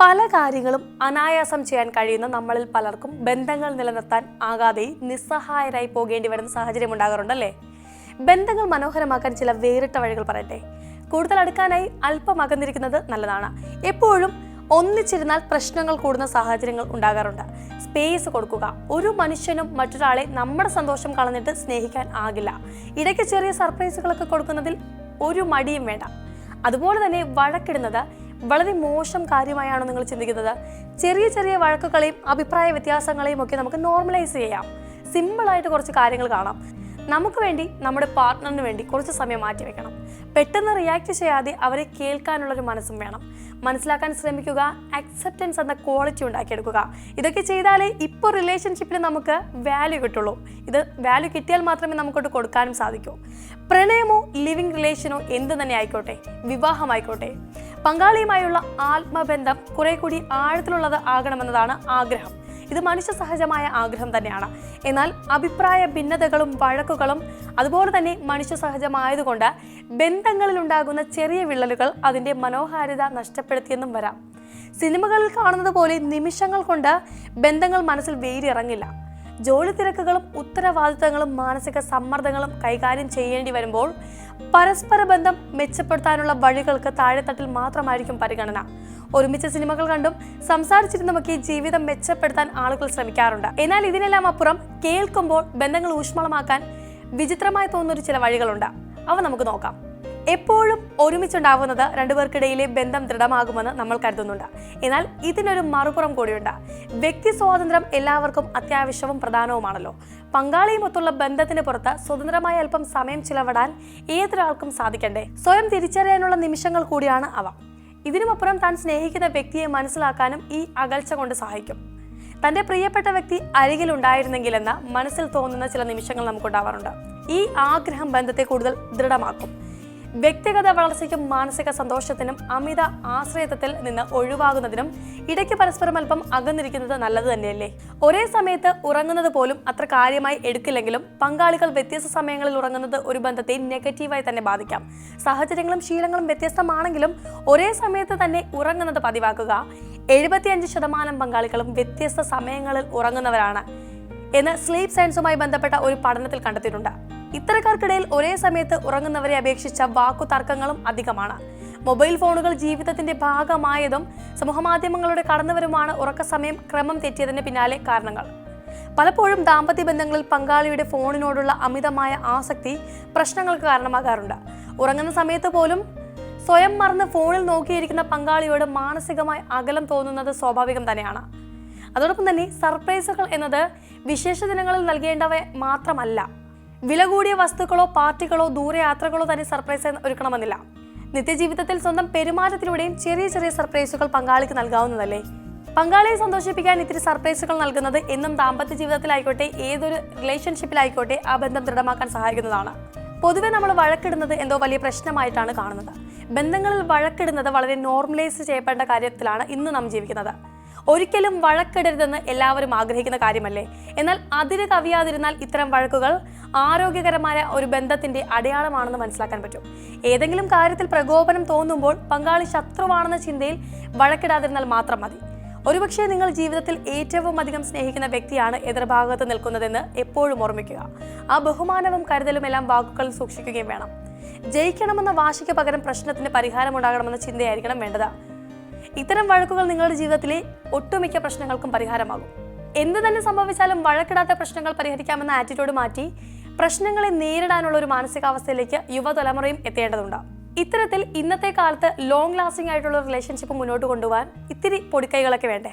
പല കാര്യങ്ങളും അനായാസം ചെയ്യാൻ കഴിയുന്ന നമ്മളിൽ പലർക്കും ബന്ധങ്ങൾ നിലനിർത്താൻ ആകാതെ നിസ്സഹായരായി പോകേണ്ടി വരുന്ന സാഹചര്യം ഉണ്ടാകാറുണ്ടല്ലേ ബന്ധങ്ങൾ മനോഹരമാക്കാൻ ചില വേറിട്ട വഴികൾ പറയട്ടെ. കൂടുതൽ അടുക്കാനായി അല്പം അകന്നിരിക്കുന്നത് നല്ലതാണ്. എപ്പോഴും ഒന്നിച്ചിരുന്നാൽ പ്രശ്നങ്ങൾ കൂടുന്ന സാഹചര്യങ്ങൾ ഉണ്ടാകാറുണ്ട്. സ്പേസ് കൊടുക്കുക. ഒരു മനുഷ്യനും മറ്റൊരാളെ നമ്മുടെ സന്തോഷം കളഞ്ഞിട്ട് സ്നേഹിക്കാൻ ആകില്ല. ഇടയ്ക്ക് ചെറിയ സർപ്രൈസുകളൊക്കെ കൊടുക്കുന്നതിൽ ഒരു മടിയും വേണ്ട. അതുപോലെ തന്നെ വഴക്കിടുന്നത് വളരെ മോശം കാര്യമായാണോ നിങ്ങൾ ചിന്തിക്കുന്നത്. ചെറിയ ചെറിയ വഴക്കുകളെയും അഭിപ്രായ വ്യത്യാസങ്ങളെയും ഒക്കെ നമുക്ക് നോർമലൈസ് ചെയ്യാം. സിമ്പിളായിട്ട് കുറച്ച് കാര്യങ്ങൾ കാണാം. നമുക്ക് വേണ്ടി നമ്മുടെ പാർട്ട്ണറിന് വേണ്ടി കുറച്ച് സമയം മാറ്റി വെക്കണം. പെട്ടെന്ന് റിയാക്ട് ചെയ്യാതെ അവരെ കേൾക്കാനുള്ളൊരു മനസ്സും വേണം. മനസ്സിലാക്കാൻ ശ്രമിക്കുക അക്സെപ്റ്റൻസ് എന്ന ക്വാളിറ്റി ഉണ്ടാക്കിയെടുക്കുക. ഇതൊക്കെ ചെയ്താലേ ഇപ്പോൾ റിലേഷൻഷിപ്പിൽ നമുക്ക് വാല്യൂ കിട്ടുള്ളൂ. ഇത് വാല്യൂ കിട്ടിയാൽ മാത്രമേ നമുക്കോട്ട് കൊടുക്കാനും സാധിക്കൂ. പ്രണയമോ ലിവിങ് റിലേഷനോ എന്ത് തന്നെ ആയിക്കോട്ടെ വിവാഹമായിക്കോട്ടെ. പങ്കാളിയുമായുള്ള ആത്മബന്ധം കുറെ കൂടി ആഴത്തിലുള്ളത് ആകണമെന്നതാണ് ആഗ്രഹം. ഇത് മനുഷ്യ സഹജമായ ആഗ്രഹം തന്നെയാണ്. എന്നാൽ അഭിപ്രായ ഭിന്നതകളും വഴക്കുകളും അതുപോലെ തന്നെ മനുഷ്യ സഹജമായതുകൊണ്ട് ബന്ധങ്ങളിൽ ഉണ്ടാകുന്ന ചെറിയ വിള്ളലുകൾ അതിന്റെ മനോഹാരിത നഷ്ടപ്പെടുത്തിയെന്നും വരാം. സിനിമകളിൽ കാണുന്നത് പോലെ നിമിഷങ്ങൾ കൊണ്ട് ബന്ധങ്ങൾ മനസ്സിൽ വേരിയിറങ്ങില്ല ജോലി തിരക്കുകളും ഉത്തരവാദിത്തങ്ങളും മാനസിക സമ്മർദ്ദങ്ങളും കൈകാര്യം ചെയ്യേണ്ടി വരുമ്പോൾ പരസ്പര ബന്ധം മെച്ചപ്പെടുത്താനുള്ള വഴികൾക്ക് താഴെത്തട്ടിൽ മാത്രമായിരിക്കും പരിഗണന. ഒരുമിച്ച് സിനിമകൾ കണ്ടും സംസാരിച്ചിരുന്നുമൊക്കെ ജീവിതം മെച്ചപ്പെടുത്താൻ ആളുകൾ ശ്രമിക്കാറുണ്ട്. എന്നാൽ ഇതിനെല്ലാം അപ്പുറം കേൾക്കുമ്പോൾ ബന്ധങ്ങൾ ഊഷ്മളമാക്കാൻ വിചിത്രമായി തോന്നുന്ന ചില വഴികളുണ്ട്. അവ നമുക്ക് നോക്കാം. എപ്പോഴും ഒരുമിച്ചുണ്ടാവുന്നത് രണ്ടുപേർക്കിടയിലെ ബന്ധം ദൃഢമാകുമെന്ന് നമ്മൾ കരുതുന്നുണ്ട്. എന്നാൽ ഇതിനൊരു മറുപുറം കൂടിയുണ്ട്. വ്യക്തി സ്വാതന്ത്ര്യം എല്ലാവർക്കും അത്യാവശ്യവും പ്രധാനവുമാണല്ലോ. പങ്കാളിയുമൊത്തുള്ള ബന്ധത്തിന് പുറത്ത് സ്വതന്ത്രമായ അല്പം സമയം ചിലവിടാൻ ഏതൊരാൾക്കും സാധിക്കണ്ടേ? സ്വയം തിരിച്ചറിയാനുള്ള നിമിഷങ്ങൾ കൂടിയാണ് അവ. ഇതിനുമപ്പുറം താൻ സ്നേഹിക്കുന്ന വ്യക്തിയെ മനസ്സിലാക്കാനും ഈ അകൽച്ച കൊണ്ട് സഹായിക്കും. തന്റെ പ്രിയപ്പെട്ട വ്യക്തി അരികിലുണ്ടായിരുന്നെങ്കിലെന്ന മനസ്സിൽ തോന്നുന്ന ചില നിമിഷങ്ങൾ നമുക്കുണ്ടാവാറുണ്ട്. ഈ ആഗ്രഹം ബന്ധത്തെ കൂടുതൽ ദൃഢമാക്കും. വ്യക്തിഗത വളർച്ചയ്ക്കും മാനസിക സന്തോഷത്തിനും അമിത ആശ്രയത്വത്തിൽ നിന്ന് ഒഴിവാകുന്നതിനും ഇടയ്ക്ക് പരസ്പരം അല്പം അകന്നിരിക്കുന്നത് നല്ലത് തന്നെയല്ലേ? ഒരേ സമയത്ത് ഉറങ്ങുന്നത് പോലും അത്ര കാര്യമായി എടുക്കില്ലെങ്കിലും പങ്കാളികൾ വ്യത്യസ്ത സമയങ്ങളിൽ ഉറങ്ങുന്നത് ഒരു ബന്ധത്തെ നെഗറ്റീവായി തന്നെ ബാധിക്കാം. സാഹചര്യങ്ങളും ശീലങ്ങളും വ്യത്യസ്തമാണെങ്കിലും ഒരേ സമയത്ത് തന്നെ ഉറങ്ങുന്നത് പതിവാക്കുക. എഴുപത്തിയഞ്ച് ശതമാനം പങ്കാളികളും വ്യത്യസ്ത സമയങ്ങളിൽ ഉറങ്ങുന്നവരാണ് എന്ന് സ്ലീപ് സയൻസുമായി ബന്ധപ്പെട്ട ഒരു പഠനത്തിൽ കണ്ടെത്തിയിട്ടുണ്ട്. ഇത്തരക്കാർക്കിടയിൽ ഒരേ സമയത്ത് ഉറങ്ങുന്നവരെ അപേക്ഷിച്ച വാക്കു തർക്കങ്ങളും അധികമാണ്. മൊബൈൽ ഫോണുകൾ ജീവിതത്തിന്റെ ഭാഗമായതും സമൂഹമാധ്യമങ്ങളുടെ കടന്നുവരുമാണ് ഉറക്ക സമയം ക്രമം തെറ്റിയതിന് പിന്നാലെ കാരണങ്ങൾ. പലപ്പോഴും ദാമ്പത്യ ബന്ധങ്ങളിൽ പങ്കാളിയുടെ ഫോണിനോടുള്ള അമിതമായ ആസക്തി പ്രശ്നങ്ങൾക്ക് കാരണമാകാറുണ്ട്. ഉറങ്ങുന്ന സമയത്ത് പോലും സ്വയം മറന്ന് ഫോണിൽ നോക്കിയിരിക്കുന്ന പങ്കാളിയോട് മാനസികമായി അകലം തോന്നുന്നത് സ്വാഭാവികം തന്നെയാണ്. അതോടൊപ്പം തന്നെ സർപ്രൈസുകൾ എന്നത് വിശേഷ ദിനങ്ങളിൽ നൽകേണ്ടവ മാത്രമല്ല വില കൂടിയ വസ്തുക്കളോ പാർട്ടികളോ ദൂരയാത്രകളോ തന്നെ സർപ്രൈസ് ഒരുക്കണമെന്നില്ല. നിത്യജീവിതത്തിൽ സ്വന്തം പെരുമാറ്റത്തിലൂടെയും ചെറിയ ചെറിയ സർപ്രൈസുകൾ പങ്കാളിക്ക് നൽകാവുന്നതല്ലേ? പങ്കാളിയെ സന്തോഷിപ്പിക്കാൻ ഇത്തിരി സർപ്രൈസുകൾ നൽകുന്നത് എന്നും ദാമ്പത്യ ജീവിതത്തിലായിക്കോട്ടെ ഏതൊരു റിലേഷൻഷിപ്പിലായിക്കോട്ടെ ആ ബന്ധം ദൃഢമാക്കാൻ സഹായിക്കുന്നതാണ്. പൊതുവെ നമ്മൾ വഴക്കിടുന്നത് എന്തോ വലിയ പ്രശ്നമായിട്ടാണ് കാണുന്നത്. ബന്ധങ്ങളിൽ വഴക്കിടുന്നത് വളരെ നോർമലൈസ് ചെയ്യപ്പെടേണ്ട കാര്യത്തിലാണ് ഇന്ന് നാം ജീവിക്കുന്നത്. ഒരിക്കലും വഴക്കിടരുതെന്ന് എല്ലാവരും ആഗ്രഹിക്കുന്ന കാര്യമല്ലേ? എന്നാൽ അതിര് കവിയാതിരുന്നാൽ ഇത്തരം വഴക്കുകൾ ആരോഗ്യകരമായ ഒരു ബന്ധത്തിന്റെ അടയാളമാണെന്ന് മനസ്സിലാക്കാൻ പറ്റും. ഏതെങ്കിലും കാര്യത്തിൽ പ്രകോപനം തോന്നുമ്പോൾ പങ്കാളി ശത്രുവാണെന്ന ചിന്തയിൽ വഴക്കിടാതിരുന്നാൽ മാത്രം മതി. ഒരുപക്ഷെ നിങ്ങൾ ജീവിതത്തിൽ ഏറ്റവും അധികം സ്നേഹിക്കുന്ന വ്യക്തിയാണ് എതിർഭാഗത്ത് നിൽക്കുന്നതെന്ന് എപ്പോഴും ഓർമ്മിക്കുക. ആ ബഹുമാനവും കരുതലും എല്ലാം വാക്കുകളിൽ സൂക്ഷിക്കുകയും വേണം. ജയിക്കണമെന്ന വാശിക്ക് പകരം പ്രശ്നത്തിന് പരിഹാരമുണ്ടാകണമെന്ന ചിന്തയായിരിക്കണം വേണ്ടത്. ഇത്തരം വഴക്കുകൾ നിങ്ങളുടെ ജീവിതത്തിലെ ഒട്ടുമിക്ക പ്രശ്നങ്ങൾക്കും പരിഹാരമാകും. എന്ത് തന്നെ സംഭവിച്ചാലും വഴക്കിടാത്ത പ്രശ്നങ്ങൾ പരിഹരിക്കാമെന്ന ആറ്റിറ്റ്യൂഡ് മാറ്റി പ്രശ്നങ്ങളെ നേരിടാനുള്ള ഒരു മാനസികാവസ്ഥയിലേക്ക് യുവതലമുറയും എത്തേണ്ടതുണ്ട്. ഇത്തരത്തിൽ ഇന്നത്തെ കാലത്ത് ലോങ് ലാസ്റ്റിംഗ് ആയിട്ടുള്ള റിലേഷൻഷിപ്പ് മുന്നോട്ട് കൊണ്ടുപോകാൻ ഇത്തിരി പൊടിക്കൈകളൊക്കെ വേണ്ടേ?